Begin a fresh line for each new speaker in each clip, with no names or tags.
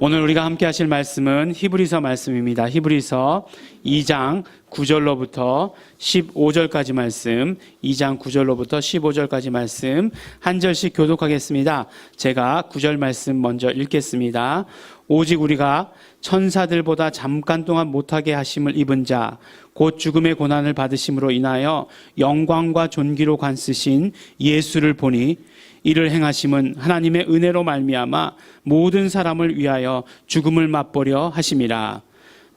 오늘 우리가 함께 하실 말씀은 히브리서 말씀입니다. 히브리서 2장 9절로부터 15절까지 말씀, 2장 9절로부터 15절까지 말씀 한 절씩 교독하겠습니다. 제가 9절 말씀 먼저 읽겠습니다. 오직 우리가 천사들보다 잠깐 동안 못하게 하심을 입은 자, 곧 죽음의 고난을 받으심으로 인하여 영광과 존귀로 관쓰신 예수를 보니 이를 행하심은 하나님의 은혜로 말미암아 모든 사람을 위하여 죽음을 맛보려 하심이라.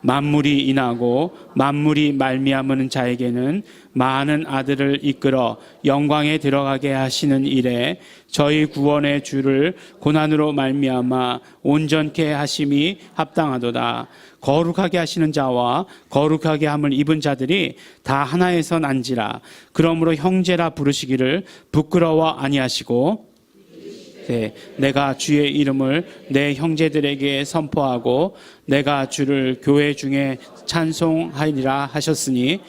만물이 인하고 만물이 말미암은 자에게는 많은 아들을 이끌어 영광에 들어가게 하시는 일에 저희 구원의 주를 고난으로 말미암아 온전케 하심이 합당하도다. 거룩하게 하시는 자와 거룩하게 함을 입은 자들이 다 하나에서 난지라. 그러므로 형제라 부르시기를 부끄러워 아니하시고 네, 내가 주의 이름을 내 형제들에게 선포하고 내가 주를 교회 중에 찬송하리라 하셨으니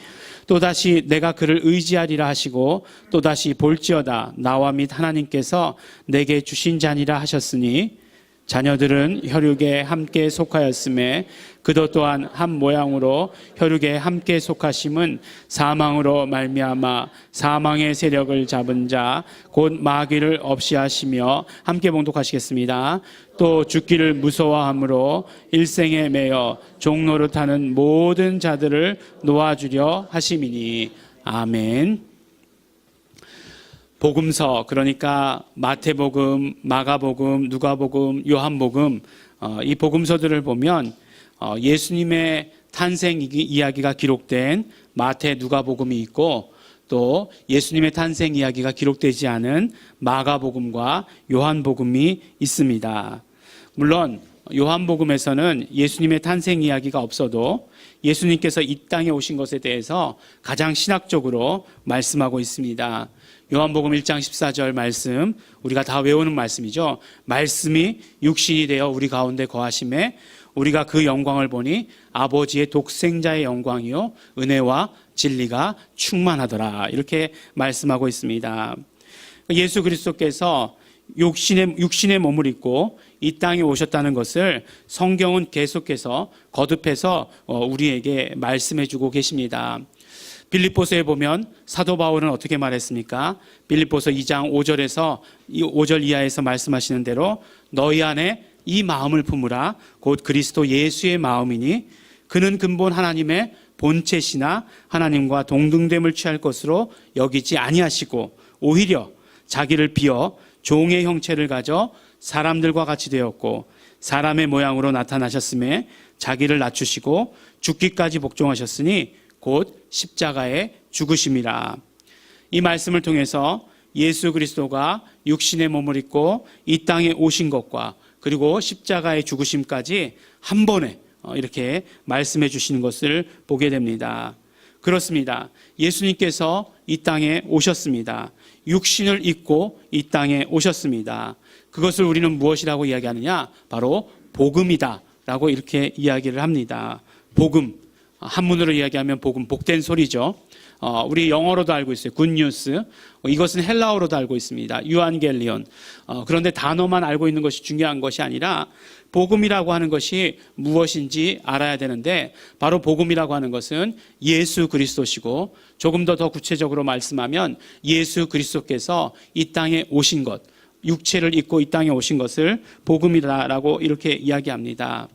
또다시 내가 그를 의지하리라 하시고 또다시 볼지어다 나와 및 하나님께서 내게 주신 자니라 하셨으니 자녀들은 혈육에 함께 속하였음에 그도 또한 한 모양으로 혈육에 함께 속하심은 사망으로 말미암아 사망의 세력을 잡은 자 곧 마귀를 없이 하시며 함께 봉독하시겠습니다. 또 죽기를 무서워함으로 일생에 매여 종노릇하는 모든 자들을 놓아주려 하심이니 아멘. 복음서 그러니까 마태복음, 마가복음, 누가복음, 요한복음 어, 이 복음서들을 보면 어, 예수님의 탄생 이- 이야기가 기록된 마태, 누가복음이 있고 또 예수님의 탄생 이야기가 기록되지 않은 마가복음과 요한복음이 있습니다. 물론 요한복음에서는 예수님의 탄생 이야기가 없어도 예수님께서 이 땅에 오신 것에 대해서 가장 신학적으로 말씀하고 있습니다. 요한복음 1장 14절 말씀 우리가 다 외우는 말씀이죠. 말씀이 육신이 되어 우리 가운데 거하심에 우리가 그 영광을 보니 아버지의 독생자의 영광이요 은혜와 진리가 충만하더라 이렇게 말씀하고 있습니다. 예수 그리스도께서 육신의 육신의 몸을 입고 이 땅에 오셨다는 것을 성경은 계속해서 거듭해서 어, 우리에게 말씀해 주고 계십니다. 빌립보서에 보면 사도 바울은 어떻게 말했습니까? 빌립보서 2장 5절에서 5절 이하에서 말씀하시는 대로 너희 안에 이 마음을 품으라 곧 그리스도 예수의 마음이니 그는 근본 하나님의 본체시나 하나님과 동등됨을 취할 것으로 여기지 아니하시고 오히려 자기를 비어 종의 형체를 가져 사람들과 같이 되었고 사람의 모양으로 나타나셨음에 자기를 낮추시고 죽기까지 복종하셨으니 곧 십자가에 죽으심이라. 이 말씀을 통해서 예수 그리스도가 육신의 몸을 입고 이 땅에 오신 것과 그리고 십자가의 죽으심까지 한 번에 어, 이렇게 말씀해 주시는 것을 보게 됩니다. 그렇습니다. 예수님께서 이 땅에 오셨습니다. 육신을 입고 이 땅에 오셨습니다. 그것을 우리는 무엇이라고 이야기하느냐? 바로 복음이다. 라고 이렇게 이야기를 합니다. 복음. 한문으로 이야기하면 복음, 복된 소리죠. 어, 우리 영어로도 알고 있어요. 굿뉴스. 어, 이것은 헬라어로도 알고 있습니다. 유안겔리온. 어, 그런데 단어만 알고 있는 것이 중요한 것이 아니라 복음이라고 하는 것이 무엇인지 알아야 되는데 바로 복음이라고 하는 것은 예수 그리스도시고 조금 더 더 구체적으로 말씀하면 예수 그리스도께서 이 땅에 오신 것, 육체를 입고 이 땅에 오신 것을 복음이라고 이렇게 이야기합니다.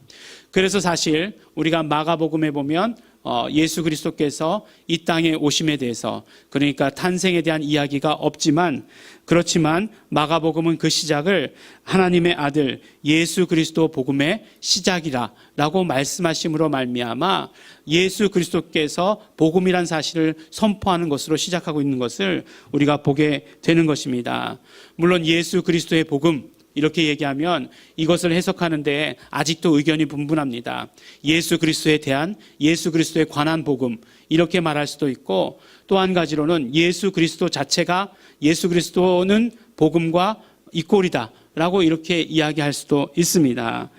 그래서 사실 우리가 마가복음에 보면 어, 예수 그리스도께서 이 땅에 오심에 대해서 그러니까 탄생에 대한 이야기가 없지만 그렇지만 마가복음은 그 시작을 하나님의 아들 예수 그리스도 복음의 시작이라라고 말씀하심으로 말미암아 예수 그리스도께서 복음이란 사실을 선포하는 것으로 시작하고 있는 것을 우리가 보게 되는 것입니다. 물론 예수 그리스도의 복음 이렇게 얘기하면 이것을 해석하는데 아직도 의견이 분분합니다. 예수 그리스도에 대한 예수 그리스도에 관한 복음 이렇게 말할 수도 있고 또 한 가지로는 예수 그리스도 자체가 예수 그리스도는 복음과 이꼴이다 라고 이렇게 이야기할 수도 있습니다.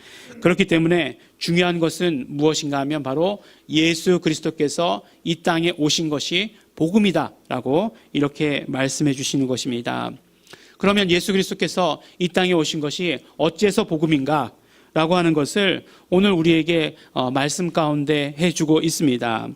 그렇기 때문에 중요한 것은 무엇인가 하면 바로 예수 그리스도께서 이 땅에 오신 것이 복음이다 라고 이렇게 말씀해 주시는 것입니다. 그러면 예수 그리스도께서 이 땅에 오신 것이 어째서 복음인가? 라고 하는 것을 오늘 우리에게 어, 말씀 가운데 해주고 있습니다.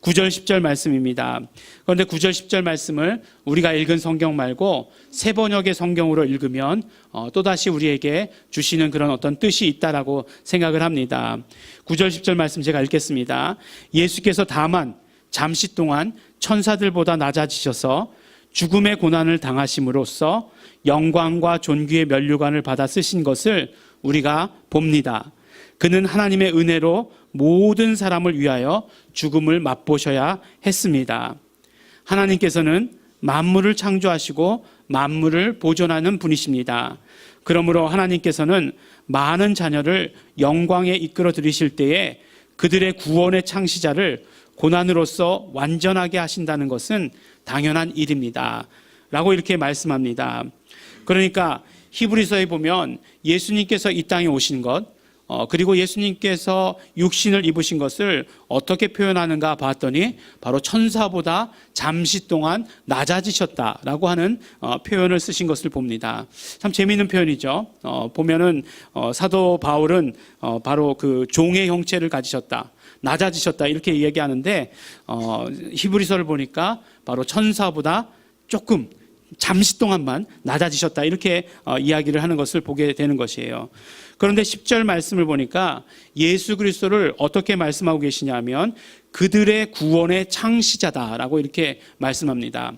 9절 10절 말씀입니다. 그런데 9절 10절 말씀을 우리가 읽은 성경 말고 세 번역의 성경으로 읽으면 어, 또다시 우리에게 주시는 그런 어떤 뜻이 있다라고 생각을 합니다. 9절 10절 말씀 제가 읽겠습니다. 예수께서 다만 잠시 동안 천사들보다 낮아지셔서 죽음의 고난을 당하심으로써 영광과 존귀의 면류관을 받아 쓰신 것을 우리가 봅니다. 그는 하나님의 은혜로 모든 사람을 위하여 죽음을 맛보셔야 했습니다. 하나님께서는 만물을 창조하시고 만물을 보존하는 분이십니다. 그러므로 하나님께서는 많은 자녀를 영광에 이끌어 들이실 때에 그들의 구원의 창시자를 고난으로서 완전하게 하신다는 것은 당연한 일입니다. 라고 이렇게 말씀합니다. 그러니까 히브리서에 보면 예수님께서 이 땅에 오신 것, 어, 그리고 예수님께서 육신을 입으신 것을 어떻게 표현하는가 봤더니 바로 천사보다 잠시 동안 낮아지셨다라고 하는 어, 표현을 쓰신 것을 봅니다. 참 재미있는 표현이죠. 어, 보면은 어, 사도 바울은 어, 바로 그 종의 형체를 가지셨다. 낮아지셨다 이렇게 이야기하는데 어, 히브리서를 보니까 바로 천사보다 조금 잠시 동안만 낮아지셨다 이렇게 어, 이야기를 하는 것을 보게 되는 것이에요. 그런데 10절 말씀을 보니까 예수 그리스도를 어떻게 말씀하고 계시냐면 그들의 구원의 창시자다라고 이렇게 말씀합니다.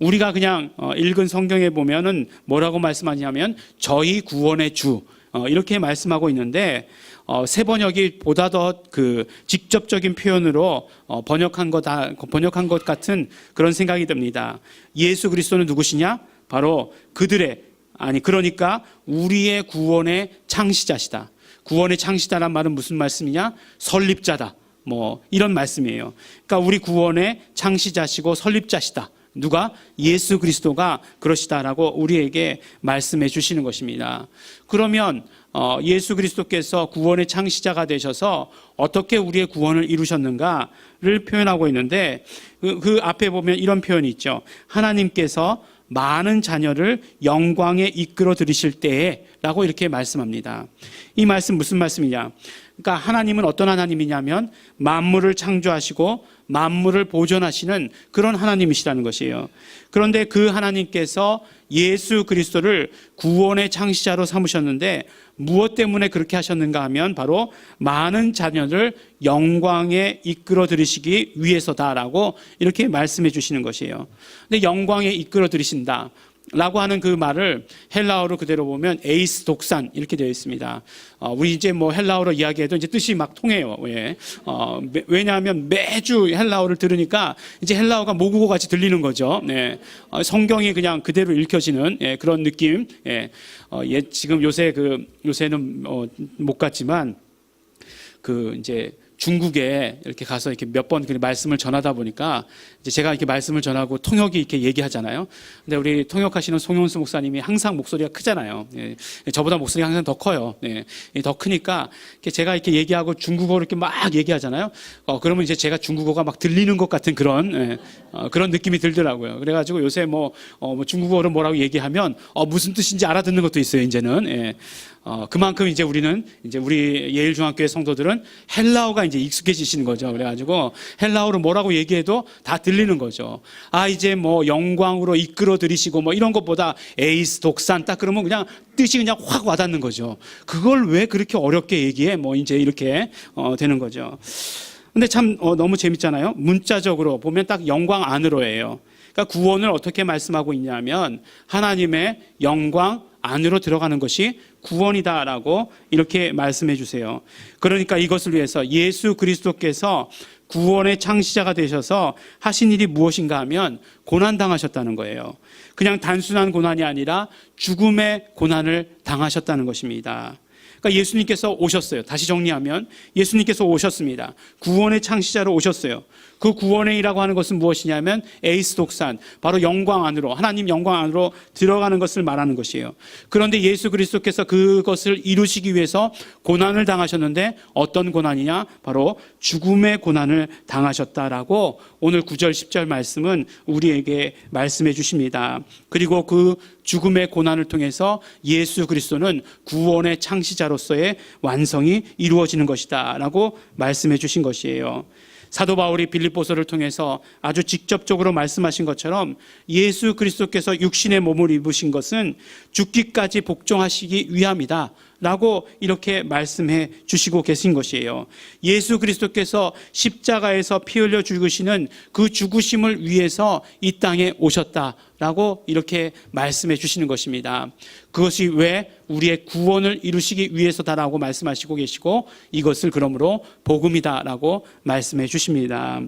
우리가 그냥 어, 읽은 성경에 보면은 뭐라고 말씀하냐면 저희 구원의 주 어, 이렇게 말씀하고 있는데 어, 새 번역이 보다 더 그 직접적인 표현으로 어, 번역한 거다 번역한 것 같은 그런 생각이 듭니다. 예수 그리스도는 누구시냐? 바로 그들의 아니 그러니까 우리의 구원의 창시자시다. 구원의 창시자란 말은 무슨 말씀이냐? 설립자다. 뭐 이런 말씀이에요. 그러니까 우리 구원의 창시자시고 설립자시다. 누가 예수 그리스도가 그러시다라고 우리에게 말씀해 주시는 것입니다. 그러면 어, 예수 그리스도께서 구원의 창시자가 되셔서 어떻게 우리의 구원을 이루셨는가를 표현하고 있는데 그, 그 앞에 보면 이런 표현이 있죠. 하나님께서 많은 자녀를 영광에 이끌어 들이실 때에 라고 이렇게 말씀합니다. 이 말씀 무슨 말씀이냐? 그러니까 하나님은 어떤 하나님이냐면 만물을 창조하시고 만물을 보존하시는 그런 하나님이시라는 것이에요. 그런데 그 하나님께서 예수 그리스도를 구원의 창시자로 삼으셨는데 무엇 때문에 그렇게 하셨는가 하면 바로 많은 자녀를 영광에 이끌어 들이시기 위해서다라고 이렇게 말씀해 주시는 것이에요. 근데 영광에 이끌어 들이신다. 라고 하는 그 말을 헬라어로 그대로 보면 에이스 독산 이렇게 되어 있습니다. 어, 우리 이제 뭐 헬라어로 이야기해도 이제 뜻이 막 통해요. 예. 어, 매- 왜냐하면 매주 헬라어를 들으니까 이제 헬라어가 모국어 같이 들리는 거죠. 네. 어, 성경이 그냥 그대로 읽혀지는 예, 그런 느낌. 예. 어, 예, 지금 요새 그 요새는 어, 못 갔지만 그 이제 중국에 이렇게 가서 이렇게 몇 번 말씀을 전하다 보니까 이제 제가 이렇게 말씀을 전하고 통역이 이렇게 얘기하잖아요. 근데 우리 통역하시는 송영수 목사님이 항상 목소리가 크잖아요. 예, 저보다 목소리가 항상 더 커요. 예, 더 크니까 이렇게 제가 이렇게 얘기하고 중국어로 이렇게 막 얘기하잖아요. 어, 그러면 이제 제가 중국어가 막 들리는 것 같은 그런 예, 어, 그런 느낌이 들더라고요. 그래가지고 요새 뭐, 어, 뭐 중국어로 뭐라고 얘기하면 어, 무슨 뜻인지 알아듣는 것도 있어요. 이제는. 예. 어, 그만큼 이제 우리는 이제 우리 예일 중학교의 성도들은 헬라어가 이제 익숙해지시는 거죠. 그래가지고 헬라어로 뭐라고 얘기해도 다 들리는 거죠. 아 이제 뭐 영광으로 이끌어 들이시고 뭐 이런 것보다 에이스 독산 딱 그러면 그냥 뜻이 그냥 확 와닿는 거죠. 그걸 왜 그렇게 어렵게 얘기해? 뭐 이제 이렇게 어, 되는 거죠. 근데 참 어, 너무 재밌잖아요. 문자적으로 보면 딱 영광 안으로예요. 그러니까 구원을 어떻게 말씀하고 있냐면 하나님의 영광 안으로 들어가는 것이 구원이다라고 이렇게 말씀해 주세요. 그러니까 이것을 위해서 예수 그리스도께서 구원의 창시자가 되셔서 하신 일이 무엇인가 하면 고난 당하셨다는 거예요. 그냥 단순한 고난이 아니라 죽음의 고난을 당하셨다는 것입니다. 그러니까 예수님께서 오셨어요. 다시 정리하면 예수님께서 오셨습니다. 구원의 창시자로 오셨어요. 그 구원의 이라고 하는 것은 무엇이냐면 에이스 독산, 바로 영광 안으로 하나님 영광 안으로 들어가는 것을 말하는 것이에요. 그런데 예수 그리스도께서 그것을 이루시기 위해서 고난을 당하셨는데 어떤 고난이냐? 바로 죽음의 고난을 당하셨다라고 오늘 9절 10절 말씀은 우리에게 말씀해 주십니다. 그리고 그 죽음의 고난을 통해서 예수 그리스도는 구원의 창시자로서의 완성이 이루어지는 것이다라고 말씀해 주신 것이에요. 사도 바울이 빌립보서를 통해서 아주 직접적으로 말씀하신 것처럼 예수 그리스도께서 육신의 몸을 입으신 것은 죽기까지 복종하시기 위함이다. 라고 이렇게 말씀해 주시고 계신 것이에요. 예수 그리스도께서 십자가에서 피 흘려 죽으시는 그 죽으심을 위해서 이 땅에 오셨다라고 이렇게 말씀해 주시는 것입니다. 그것이 왜 우리의 구원을 이루시기 위해서다라고 말씀하시고 계시고 이것을 그러므로 복음이다라고 말씀해 주십니다.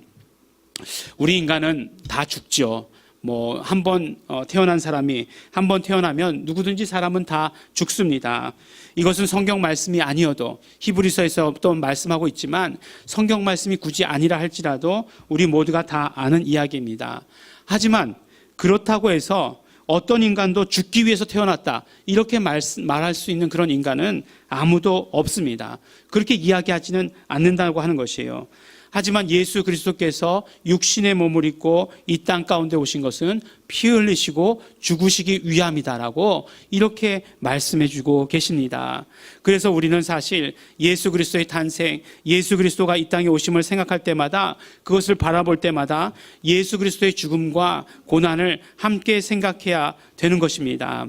우리 인간은 다 죽죠. 뭐 한 번 태어난 사람이 한 번 태어나면 누구든지 사람은 다 죽습니다. 이것은 성경 말씀이 아니어도 히브리서에서 또 말씀하고 있지만 성경 말씀이 굳이 아니라 할지라도 우리 모두가 다 아는 이야기입니다. 하지만 그렇다고 해서 어떤 인간도 죽기 위해서 태어났다. 이렇게 말, 말할 수 있는 그런 인간은 아무도 없습니다. 그렇게 이야기하지는 않는다고 하는 것이에요. 하지만 예수 그리스도께서 육신의 몸을 입고 이 땅 가운데 오신 것은 피 흘리시고 죽으시기 위함이다라고 이렇게 말씀해 주고 계십니다. 그래서 우리는 사실 예수 그리스도의 탄생, 예수 그리스도가 이 땅에 오심을 생각할 때마다 그것을 바라볼 때마다 예수 그리스도의 죽음과 고난을 함께 생각해야 되는 것입니다.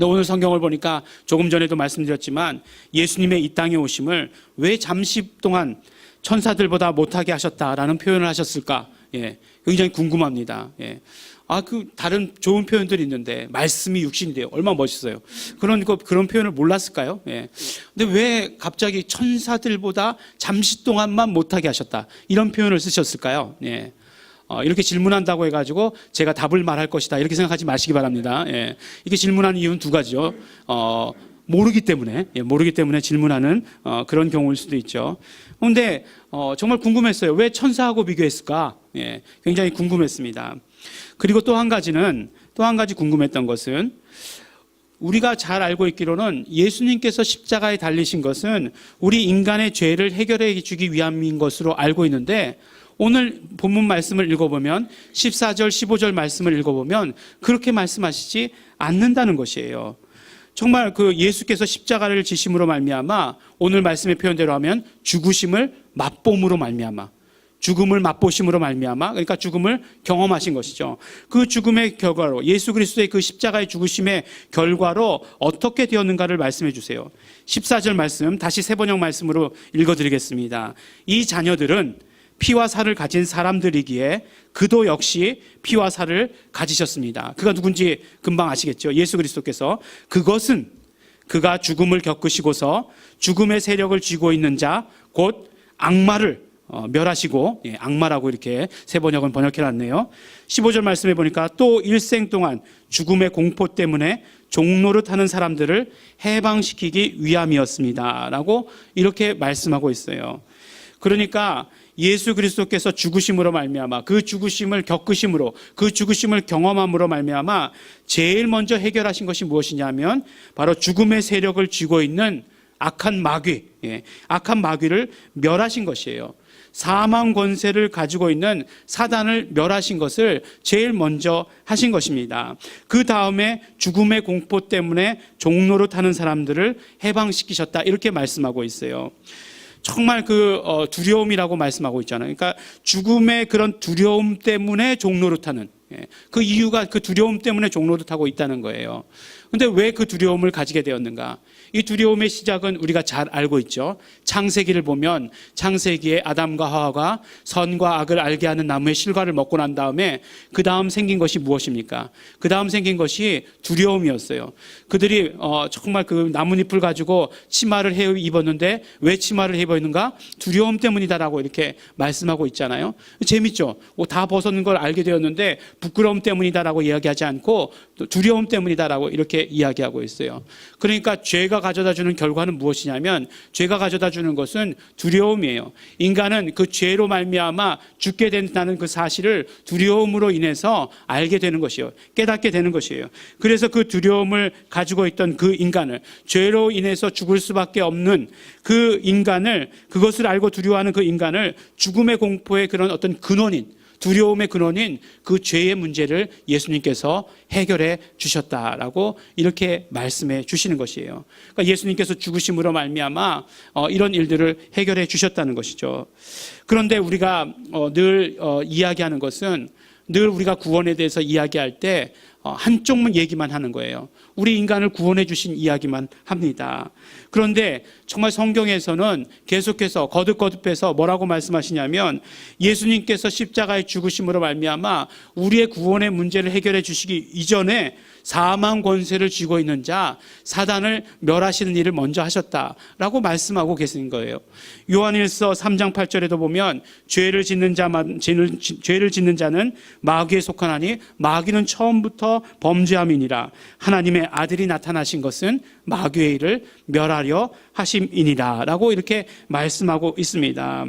오늘 성경을 보니까 조금 전에도 말씀드렸지만 예수님의 이 땅에 오심을 왜 잠시 동안 천사들보다 못하게 하셨다라는 표현을 하셨을까? 예, 굉장히 궁금합니다. 예. 아, 그 다른 좋은 표현들이 있는데 말씀이 육신이 돼요. 얼마나 멋있어요. 그런 거 그런 표현을 몰랐을까요? 예. 근데 왜 갑자기 천사들보다 잠시 동안만 못하게 하셨다 이런 표현을 쓰셨을까요? 예. 어, 이렇게 질문한다고 해가지고 제가 답을 말할 것이다 이렇게 생각하지 마시기 바랍니다. 예. 이렇게 질문하는 이유는 두 가지죠. 어, 모르기 때문에 예, 모르기 때문에 질문하는 어, 그런 경우일 수도 있죠. 그런데 어, 정말 궁금했어요. 왜 천사하고 비교했을까? 예, 굉장히 궁금했습니다. 그리고 또 한 가지는 또 한 가지 궁금했던 것은 우리가 잘 알고 있기로는 예수님께서 십자가에 달리신 것은 우리 인간의 죄를 해결해 주기 위함인 것으로 알고 있는데 오늘 본문 말씀을 읽어보면 14절, 15절 말씀을 읽어보면 그렇게 말씀하시지 않는다는 것이에요. 정말 그 예수께서 십자가를 지심으로 말미암아 오늘 말씀의 표현대로 하면 죽으심을 맛봄으로 말미암아 죽음을 맛보심으로 말미암아 그러니까 죽음을 경험하신 것이죠. 그 죽음의 결과로 예수 그리스도의 그 십자가의 죽으심의 결과로 어떻게 되었는가를 말씀해 주세요. 14절 말씀 다시 세 번역 말씀으로 읽어 드리겠습니다. 이 자녀들은 피와 살을 가진 사람들이기에 그도 역시 피와 살을 가지셨습니다. 그가 누군지 금방 아시겠죠? 예수 그리스도께서 그것은 그가 죽음을 겪으시고서 죽음의 세력을 쥐고 있는 자 곧 악마를 어, 멸하시고 예, 악마라고 이렇게 세 번역은 번역해 놨네요. 15절 말씀해 보니까 또 일생 동안 죽음의 공포 때문에 종로를 타는 사람들을 해방시키기 위함이었습니다라고 이렇게 말씀하고 있어요. 그러니까 예수 그리스도께서 죽으심으로 말미암아 그 죽으심을 겪으심으로 그 죽으심을 경험함으로 말미암아 제일 먼저 해결하신 것이 무엇이냐면 바로 죽음의 세력을 쥐고 있는 악한 마귀, 예, 악한 마귀를 멸하신 것이에요. 사망 권세를 가지고 있는 사단을 멸하신 것을 제일 먼저 하신 것입니다. 그 다음에 죽음의 공포 때문에 종로로 타는 사람들을 해방시키셨다. 이렇게 말씀하고 있어요. 정말 그 어, 두려움이라고 말씀하고 있잖아요. 그러니까 죽음의 그런 두려움 때문에 종로를 타는 예, 그 이유가 그 두려움 때문에 종로를 타고 있다는 거예요. 근데 왜 그 두려움을 가지게 되었는가? 이 두려움의 시작은 우리가 잘 알고 있죠. 창세기를 보면 창세기에 아담과 하와가 선과 악을 알게 하는 나무의 실과를 먹고 난 다음에 그 다음 생긴 것이 무엇입니까? 그 다음 생긴 것이 두려움이었어요. 그들이 어, 정말 그 나뭇잎을 가지고 치마를 해 입었는데 왜 치마를 해 입었는가? 두려움 때문이다라고 이렇게 말씀하고 있잖아요. 재밌죠? 뭐다 벗었는 걸 알게 되었는데 부끄러움 때문이다라고 이야기하지 않고 두려움 때문이다라고 이렇게 이야기하고 있어요. 그러니까 죄가 가져다 주는 결과는 무엇이냐면 죄가 가져다 주는 것은 두려움이에요. 인간은 그 죄로 말미암아 죽게 된다는 그 사실을 두려움으로 인해서 알게 되는 것이요. 깨닫게 되는 것이에요. 그래서 그 두려움을 가지고 있던 그 인간을 죄로 인해서 죽을 수밖에 없는 그 인간을 그것을 알고 두려워하는 그 인간을 죽음의 공포의 그런 어떤 근원인 두려움의 근원인 그 죄의 문제를 예수님께서 해결해 주셨다라고 이렇게 말씀해 주시는 것이에요. 그러니까 예수님께서 죽으심으로 말미암아 어, 이런 일들을 해결해 주셨다는 것이죠. 그런데 우리가 어, 늘 어, 이야기하는 것은 늘 우리가 구원에 대해서 이야기할 때 어, 한쪽만 얘기만 하는 거예요. 우리 인간을 구원해 주신 이야기만 합니다. 그런데 정말 성경에서는 계속해서 거듭거듭해서 뭐라고 말씀하시냐면 예수님께서 십자가에 죽으심으로 말미암아 우리의 구원의 문제를 해결해 주시기 이전에 사망 권세를 쥐고 있는 자 사단을 멸하시는 일을 먼저 하셨다라고 말씀하고 계신 거예요. 요한일서 3장 8절에도 보면 죄를 짓는 자만 죄를, 짓는 자는 마귀에 속하나니 마귀는 처음부터 범죄함이니라 하나님의 아들이 나타나신 것은 마귀의 일을 멸하려 하심이니라라고 이렇게 말씀하고 있습니다.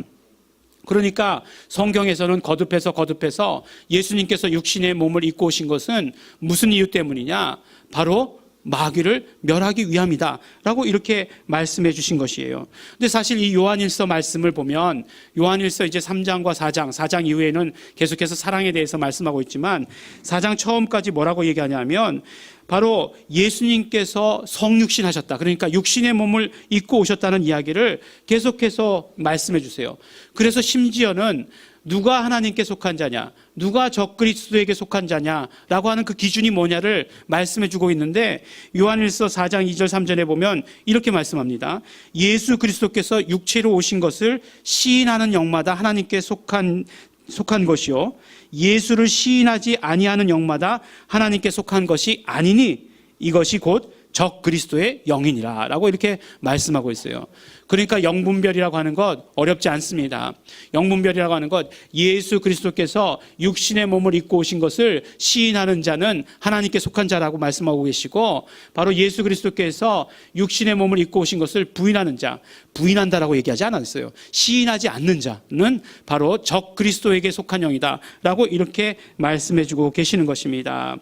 그러니까 성경에서는 거듭해서 거듭해서 예수님께서 육신의 몸을 입고 오신 것은 무슨 이유 때문이냐? 바로 마귀를 멸하기 위함이다. 라고 이렇게 말씀해 주신 것이에요. 근데 사실 이 요한일서 말씀을 보면 요한일서 이제 3장과 4장, 4장 이후에는 계속해서 사랑에 대해서 말씀하고 있지만 4장 처음까지 뭐라고 얘기하냐면 바로 예수님께서 성육신 하셨다. 그러니까 육신의 몸을 입고 오셨다는 이야기를 계속해서 말씀해 주세요. 그래서 심지어는 누가 하나님께 속한 자냐, 누가 적그리스도에게 속한 자냐라고 하는 그 기준이 뭐냐를 말씀해 주고 있는데 요한일서 4장 2절 3절에 보면 이렇게 말씀합니다. 예수 그리스도께서 육체로 오신 것을 시인하는 영마다 하나님께 속한 속한 것이요. 예수를 시인하지 아니하는 영마다 하나님께 속한 것이 아니니 이것이 곧 적 그리스도의 영이니라 라고 이렇게 말씀하고 있어요. 그러니까 영분별이라고 하는 것 어렵지 않습니다. 영분별이라고 하는 것 예수 그리스도께서 육신의 몸을 입고 오신 것을 시인하는 자는 하나님께 속한 자라고 말씀하고 계시고 바로 예수 그리스도께서 육신의 몸을 입고 오신 것을 부인하는 자 부인한다라고 얘기하지 않았어요. 시인하지 않는 자는 바로 적 그리스도에게 속한 영이다 라고 이렇게 말씀해 주고 계시는 것입니다.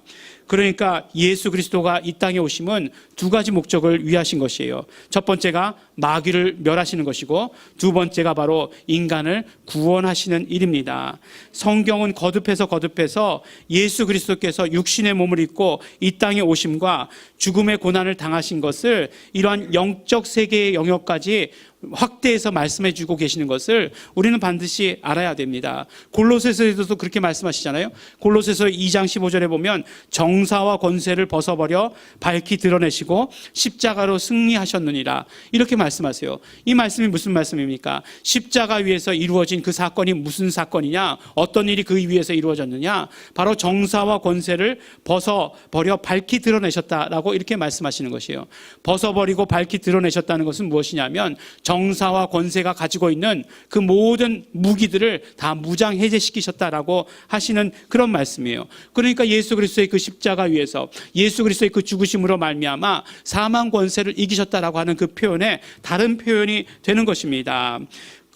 그러니까 예수 그리스도가 이 땅에 오심은 두 가지 목적을 위하신 것이에요. 첫 번째가 마귀를 멸하시는 것이고 두 번째가 바로 인간을 구원하시는 일입니다. 성경은 거듭해서 거듭해서 예수 그리스도께서 육신의 몸을 입고 이 땅에 오심과 죽음의 고난을 당하신 것을 이러한 영적 세계의 영역까지 확대해서 말씀해 주고 계시는 것을 우리는 반드시 알아야 됩니다. 골로새서에서도 그렇게 말씀하시잖아요. 골로새서 2장 15절에 보면 정사와 권세를 벗어버려 밝히 드러내시고 십자가로 승리하셨느니라. 이렇게 말씀하세요. 이 말씀이 무슨 말씀입니까? 십자가 위에서 이루어진 그 사건이 무슨 사건이냐? 어떤 일이 그 위에서 이루어졌느냐? 바로 정사와 권세를 벗어버려 밝히 드러내셨다라고 이렇게 말씀하시는 것이에요. 벗어버리고 밝히 드러내셨다는 것은 무엇이냐면 정사와 권세가 가지고 있는 그 모든 무기들을 다 무장 해제시키셨다라고 하시는 그런 말씀이에요. 그러니까 예수 그리스도의 그 십자가 위에서 예수 그리스도의 그 죽으심으로 말미암아 사망 권세를 이기셨다라고 하는 그 표현에 다른 표현이 되는 것입니다.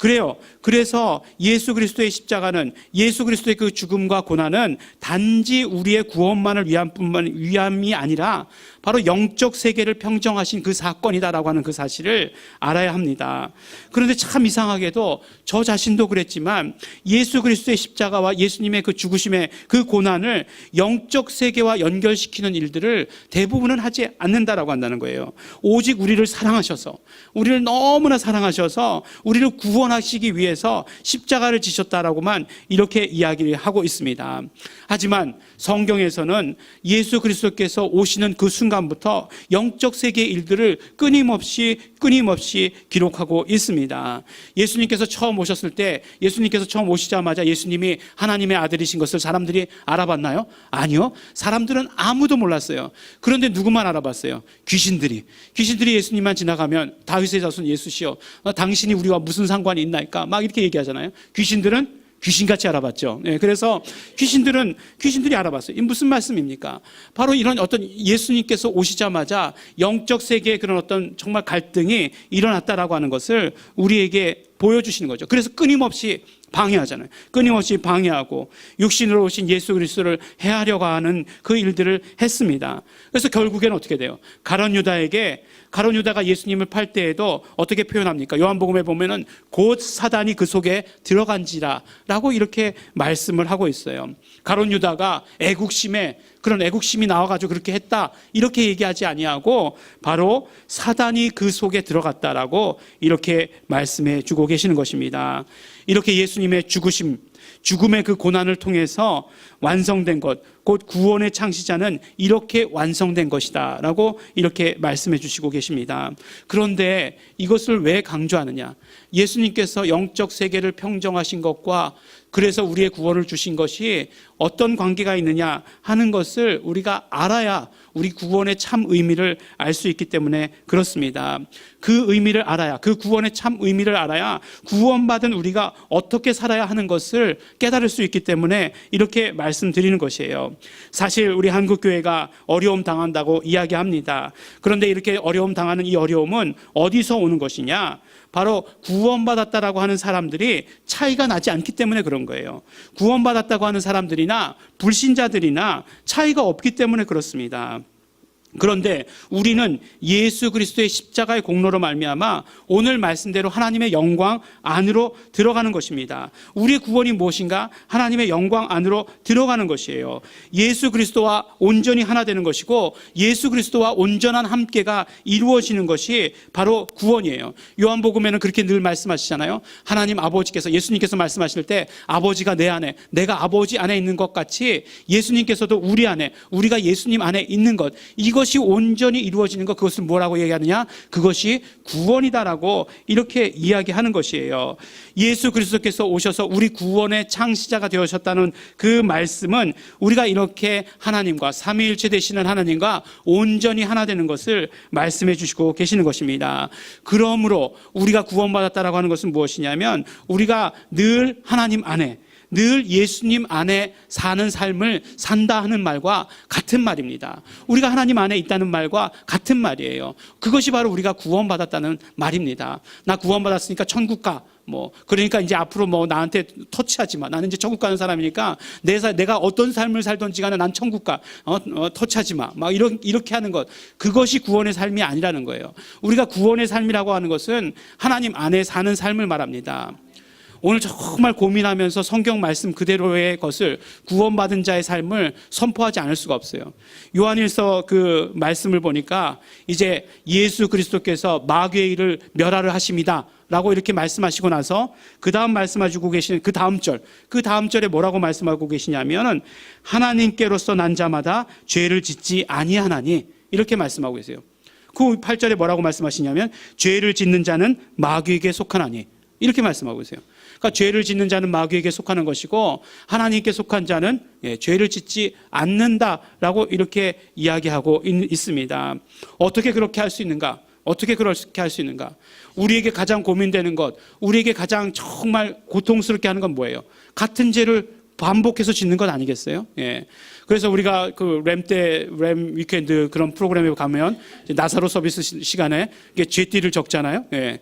그래요. 그래서 예수 그리스도의 십자가는 예수 그리스도의 그 죽음과 고난은 단지 우리의 구원만을 위한 뿐만 위함이 아니라 바로 영적 세계를 평정하신 그 사건이다라고 하는 그 사실을 알아야 합니다. 그런데 참 이상하게도 저 자신도 그랬지만 예수 그리스도의 십자가와 예수님의 그 죽으심의 그 고난을 영적 세계와 연결시키는 일들을 대부분은 하지 않는다라고 한다는 거예요. 오직 우리를 사랑하셔서 우리를 너무나 사랑하셔서 우리를 구원하시기 위해서 십자가를 지셨다라고만 이렇게 이야기를 하고 있습니다. 하지만 성경에서는 예수 그리스도께서 오시는 그 순간부터 영적 세계의 일들을 끊임없이 끊임없이 기록하고 있습니다. 예수님께서 처음 오셨을 때 예수님께서 처음 오시자마자 예수님이 하나님의 아들이신 것을 사람들이 알아봤나요? 아니요. 사람들은 아무도 몰랐어요. 그런데 누구만 알아봤어요? 귀신들이. 귀신들이 예수님만 지나가면 다윗의 자손 예수시여 어, 당신이 우리와 무슨 상관이 있나이까 막 이렇게 얘기하잖아요. 귀신들은 귀신같이 알아봤죠. 네, 그래서 귀신들은 귀신들이 알아봤어요. 이 무슨 말씀입니까? 바로 이런 어떤 예수님께서 오시자마자 영적 세계의 그런 어떤 정말 갈등이 일어났다라고 하는 것을 우리에게 보여주시는 거죠. 그래서 끊임없이 방해하잖아요. 끊임없이 방해하고 육신으로 오신 예수 그리스도를 해하려고 하는 그 일들을 했습니다. 그래서 결국에는 어떻게 돼요? 가론 유다에게 가론 유다가 예수님을 팔 때에도 어떻게 표현합니까? 요한복음에 보면은 곧 사단이 그 속에 들어간지라라고 이렇게 말씀을 하고 있어요. 가론 유다가 애국심에 그런 애국심이 나와가지고 그렇게 했다 이렇게 얘기하지 아니하고 바로 사단이 그 속에 들어갔다라고 이렇게 말씀해 주고 계시는 것입니다. 이렇게 예수님의 죽으심 죽음의 그 고난을 통해서 완성된 것, 곧 구원의 창시자는 이렇게 완성된 것이다 라고 이렇게 말씀해 주시고 계십니다. 그런데 이것을 왜 강조하느냐? 예수님께서 영적 세계를 평정하신 것과 그래서 우리의 구원을 주신 것이 어떤 관계가 있느냐 하는 것을 우리가 알아야 우리 구원의 참 의미를 알 수 있기 때문에 그렇습니다. 그 의미를 알아야, 그 구원의 참 의미를 알아야 구원받은 우리가 어떻게 살아야 하는 것을 깨달을 수 있기 때문에 이렇게 말씀드리는 것이에요. 사실 우리 한국 교회가 어려움 당한다고 이야기합니다. 그런데 이렇게 어려움 당하는 이 어려움은 어디서 오는 것이냐? 바로 구원받았다라고 하는 사람들이 차이가 나지 않기 때문에 그런 거예요. 구원받았다고 하는 사람들이나 불신자들이나 차이가 없기 때문에 그렇습니다. 그런데 우리는 예수 그리스도의 십자가의 공로로 말미암아 오늘 말씀대로 하나님의 영광 안으로 들어가는 것입니다. 우리의 구원이 무엇인가? 하나님의 영광 안으로 들어가는 것이에요. 예수 그리스도와 온전히 하나 되는 것이고 예수 그리스도와 온전한 함께가 이루어지는 것이 바로 구원이에요. 요한복음에는 그렇게 늘 말씀하시잖아요. 하나님 아버지께서 예수님께서 말씀하실 때 아버지가 내 안에 내가 아버지 안에 있는 것 같이 예수님께서도 우리 안에 우리가 예수님 안에 있는 것 이것 이것이 온전히 이루어지는 것 그것을 뭐라고 얘기하느냐? 그것이 구원이다라고 이렇게 이야기하는 것이에요. 예수 그리스도께서 오셔서 우리 구원의 창시자가 되어셨다는 그 말씀은 우리가 이렇게 하나님과 삼위일체 되시는 하나님과 온전히 하나 되는 것을 말씀해 주시고 계시는 것입니다. 그러므로 우리가 구원받았다라고 하는 것은 무엇이냐면 우리가 늘 하나님 안에 늘 예수님 안에 사는 삶을 산다 하는 말과 같은 말입니다. 우리가 하나님 안에 있다는 말과 같은 말이에요. 그것이 바로 우리가 구원받았다는 말입니다. 나 구원받았으니까 천국 가. 뭐 그러니까 이제 앞으로 뭐 나한테 터치하지 마. 나는 이제 천국 가는 사람이니까 내 사, 내가 어떤 삶을 살던지 간에 난 천국 가. 어, 어, 터치하지 마. 막 이런 이렇게 하는 것. 그것이 구원의 삶이 아니라는 거예요. 우리가 구원의 삶이라고 하는 것은 하나님 안에 사는 삶을 말합니다. 오늘 정말 고민하면서 성경 말씀 그대로의 것을 구원받은 자의 삶을 선포하지 않을 수가 없어요. 요한일서 그 말씀을 보니까 이제 예수 그리스도께서 마귀의 일을 멸하를 하십니다. 라고 이렇게 말씀하시고 나서 그 다음 말씀하시고 계시는 그 다음 절, 그 다음 절에 뭐라고 말씀하고 계시냐면은 하나님께로서 난 자마다 죄를 짓지 아니하나니 이렇게 말씀하고 계세요. 그 8절에 뭐라고 말씀하시냐면 죄를 짓는 자는 마귀에게 속하나니 이렇게 말씀하고 계세요. 그러니까 죄를 짓는 자는 마귀에게 속하는 것이고 하나님께 속한 자는 예, 죄를 짓지 않는다라고 이렇게 이야기하고 있, 있습니다. 어떻게 그렇게 할 수 있는가? 어떻게 그렇게 할 수 있는가? 우리에게 가장 고민되는 것, 우리에게 가장 정말 고통스럽게 하는 건 뭐예요? 같은 죄를 반복해서 짓는 것 아니겠어요? 예. 그래서 우리가 그 램 때, 램 위켄드 그런 프로그램에 가면 나사로 서비스 시간에 죄띠를 적잖아요. 예.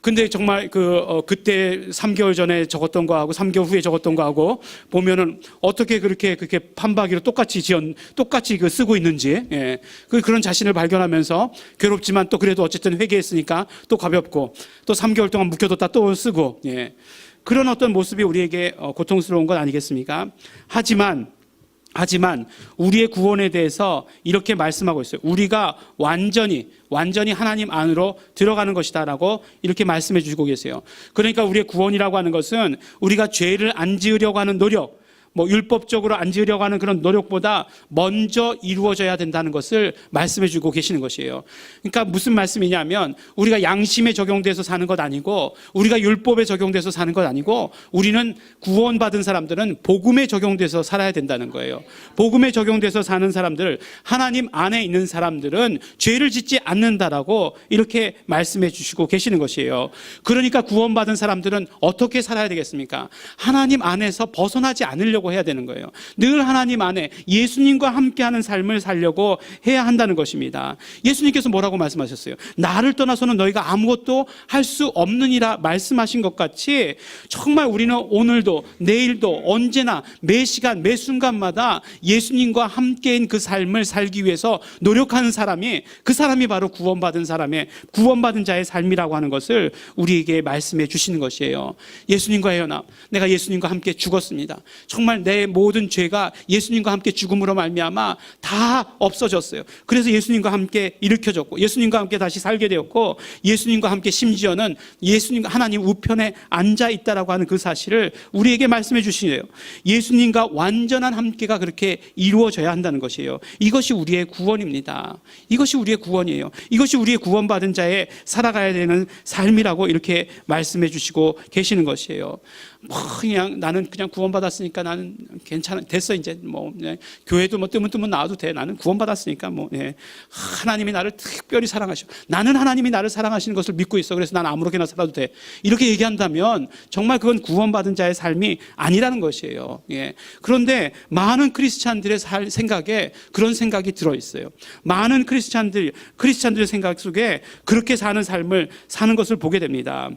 근데 정말 그 어, 그때 3개월 전에 적었던 거하고 3개월 후에 적었던 거하고 보면은 어떻게 그렇게 그렇게 판박이로 똑같이 지연 똑같이 그 쓰고 있는지 예. 그 그런 자신을 발견하면서 괴롭지만 또 그래도 어쨌든 회개했으니까 또 가볍고 또 3개월 동안 묵혀뒀다 또 쓰고 예. 그런 어떤 모습이 우리에게 어, 고통스러운 것 아니겠습니까? 하지만 하지만 우리의 구원에 대해서 이렇게 말씀하고 있어요. 우리가 완전히 완전히 하나님 안으로 들어가는 것이다라고 이렇게 말씀해 주시고 계세요. 그러니까 우리의 구원이라고 하는 것은 우리가 죄를 안 지으려고 하는 노력, 뭐 율법적으로 안 지으려고 하는 그런 노력보다 먼저 이루어져야 된다는 것을 말씀해 주고 계시는 것이에요. 그러니까 무슨 말씀이냐면 우리가 양심에 적용돼서 사는 것 아니고 우리가 율법에 적용돼서 사는 것 아니고 우리는 구원받은 사람들은 복음에 적용돼서 살아야 된다는 거예요. 복음에 적용돼서 사는 사람들, 하나님 안에 있는 사람들은 죄를 짓지 않는다라고 이렇게 말씀해 주시고 계시는 것이에요. 그러니까 구원받은 사람들은 어떻게 살아야 되겠습니까? 하나님 안에서 벗어나지 않으려고 살려고 해야 되는 거예요. 늘 하나님 안에 예수님과 함께하는 삶을 살려고 해야 한다는 것입니다. 예수님께서 뭐라고 말씀하셨어요? 나를 떠나서는 너희가 아무것도 할 수 없느니라 말씀하신 것 같이 정말 우리는 오늘도 내일도 언제나 매 시간 매 순간마다 예수님과 함께인 그 삶을 살기 위해서 노력하는 사람이 그 사람이 바로 구원받은 사람의 구원받은 자의 삶이라고 하는 것을 우리에게 말씀해 주시는 것이에요. 예수님과의 연합. 내가 예수님과 함께 죽었습니다. 정말 내 모든 죄가 예수님과 함께 죽음으로 말미암아 다 없어졌어요. 그래서 예수님과 함께 일으켜졌고 예수님과 함께 다시 살게 되었고 예수님과 함께 심지어는 예수님 하나님 우편에 앉아 있다라고 하는 그 사실을 우리에게 말씀해 주시네요. 예수님과 완전한 함께가 그렇게 이루어져야 한다는 것이에요. 이것이 우리의 구원입니다. 이것이 우리의 구원이에요. 이것이 우리의 구원받은 자의 살아가야 되는 삶이라고 이렇게 말씀해 주시고 계시는 것이에요. 뭐 그냥 나는 그냥 구원받았으니까 나는 괜찮아 됐어 이제 뭐 네. 교회도 뭐 뜨문 뜨문 나와도 돼 나는 구원받았으니까 뭐 네. 하나님이 나를 특별히 사랑하시고 나는 하나님이 나를 사랑하시는 것을 믿고 있어 그래서 난 아무렇게나 살아도 돼 이렇게 얘기한다면 정말 그건 구원받은 자의 삶이 아니라는 것이에요. 예. 그런데 많은 크리스찬들의 살, 생각에 그런 생각이 들어 있어요. 많은 크리스찬들 크리스찬들의 생각 속에 그렇게 사는 삶을 사는 것을 보게 됩니다.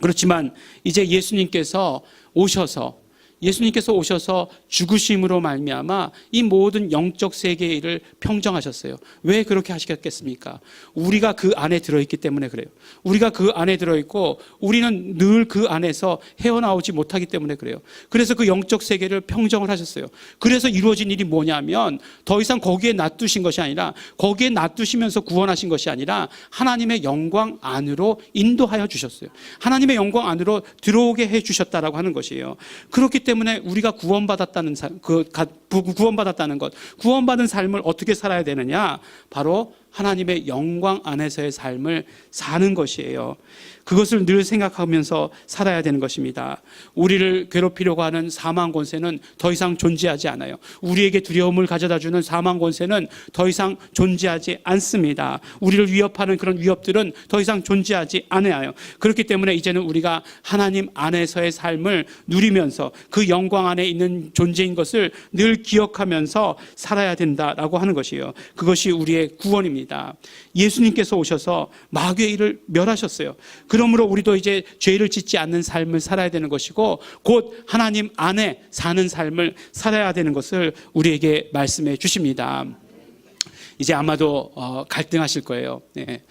그렇지만 이제 예수님께서 오셔서 예수님께서 오셔서 죽으심으로 말미암아 이 모든 영적 세계의 일을 평정하셨어요. 왜 그렇게 하시겠습니까? 우리가 그 안에 들어 있기 때문에 그래요. 우리가 그 안에 들어 있고 우리는 늘 그 안에서 헤어나오지 못하기 때문에 그래요. 그래서 그 영적 세계를 평정을 하셨어요. 그래서 이루어진 일이 뭐냐면 더 이상 거기에 놔두신 것이 아니라 거기에 놔두시면서 구원하신 것이 아니라 하나님의 영광 안으로 인도하여 주셨어요. 하나님의 영광 안으로 들어오게 해 주셨다라고 하는 것이에요. 그렇기 때문에 우리가 구원받았다는 사- 그 구원받았다는 것, 구원받은 삶을 어떻게 살아야 되느냐? 바로 하나님의 영광 안에서의 삶을 사는 것이에요. 그것을 늘 생각하면서 살아야 되는 것입니다. 우리를 괴롭히려고 하는 사망 권세는 더 이상 존재하지 않아요. 우리에게 두려움을 가져다 주는 사망 권세는 더 이상 존재하지 않습니다. 우리를 위협하는 그런 위협들은 더 이상 존재하지 않아요. 그렇기 때문에 이제는 우리가 하나님 안에서의 삶을 누리면서 그 영광 안에 있는 존재인 것을 늘 기억하면서 살아야 된다라고 하는 것이에요. 그것이 우리의 구원입니다. 예수님께서 오셔서 마귀의 일을 멸하셨어요. 그러므로 우리도 이제 죄를 짓지 않는 삶을 살아야 되는 것이고 곧 하나님 안에 사는 삶을 살아야 되는 것을 우리에게 말씀해 주십니다. 이제 아마도 어, 갈등하실 거예요. 네.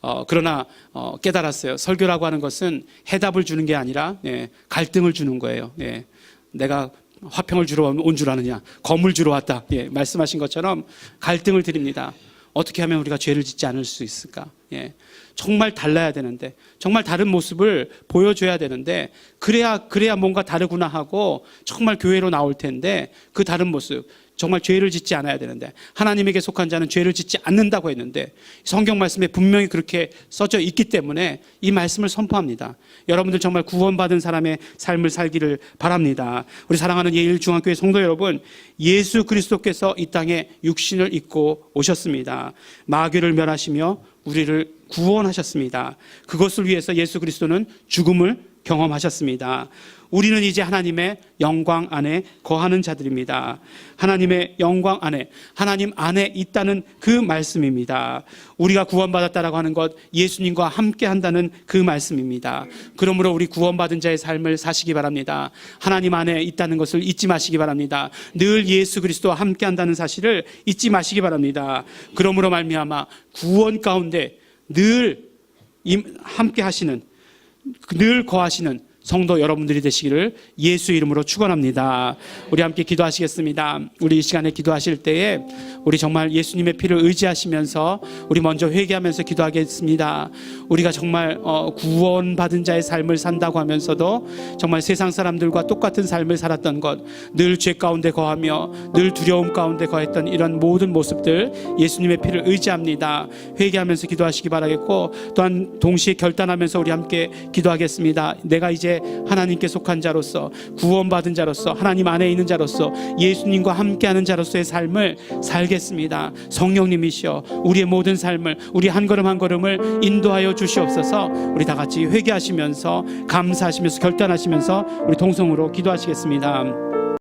어, 그러나 어, 깨달았어요. 설교라고 하는 것은 해답을 주는 게 아니라 예, 갈등을 주는 거예요. 예. 내가 화평을 주러 온 줄 아느냐, 검을 주러 왔다. 예, 말씀하신 것처럼 갈등을 드립니다. 어떻게 하면 우리가 죄를 짓지 않을 수 있을까? 예. 정말 달라야 되는데, 정말 다른 모습을 보여줘야 되는데, 그래야, 그래야 뭔가 다르구나 하고, 정말 교회로 나올 텐데, 그 다른 모습, 정말 죄를 짓지 않아야 되는데, 하나님에게 속한 자는 죄를 짓지 않는다고 했는데, 성경 말씀에 분명히 그렇게 써져 있기 때문에 이 말씀을 선포합니다. 여러분들 정말 구원받은 사람의 삶을 살기를 바랍니다. 우리 사랑하는 예일 중학교의 성도 여러분, 예수 그리스도께서 이 땅에 육신을 입고 오셨습니다. 마귀를 멸하시며 우리를 구원하셨습니다. 그것을 위해서 예수 그리스도는 죽음을 경험하셨습니다. 우리는 이제 하나님의 영광 안에 거하는 자들입니다. 하나님의 영광 안에, 하나님 안에 있다는 그 말씀입니다. 우리가 구원받았다라고 하는 것, 예수님과 함께 한다는 그 말씀입니다. 그러므로 우리 구원받은 자의 삶을 사시기 바랍니다. 하나님 안에 있다는 것을 잊지 마시기 바랍니다. 늘 예수 그리스도와 함께 한다는 사실을 잊지 마시기 바랍니다. 그러므로 말미암아 구원 가운데 늘 임- 함께 하시는 늘 거하시는 성도 여러분들이 되시기를 예수 이름으로 축원합니다. 우리 함께 기도하시겠습니다. 우리 이 시간에 기도하실 때에 우리 정말 예수님의 피를 의지하시면서 우리 먼저 회개하면서 기도하겠습니다. 우리가 정말 어, 구원받은 자의 삶을 산다고 하면서도 정말 세상 사람들과 똑같은 삶을 살았던 것, 늘 죄 가운데 거하며 늘 두려움 가운데 거했던 이런 모든 모습들 예수님의 피를 의지합니다. 회개하면서 기도하시기 바라겠고 또한 동시에 결단하면서 우리 함께 기도하겠습니다. 내가 하나님께 속한 자로서 구원받은 자로서 하나님 안에 있는 자로서 예수님과 함께하는 자로서의 삶을 살겠습니다. 성령님이시여 우리의 모든 삶을 우리 한 걸음 한 걸음을 인도하여 주시옵소서. 우리 다 같이 회개하시면서 감사하시면서 결단하시면서 우리 동성으로 기도하시겠습니다.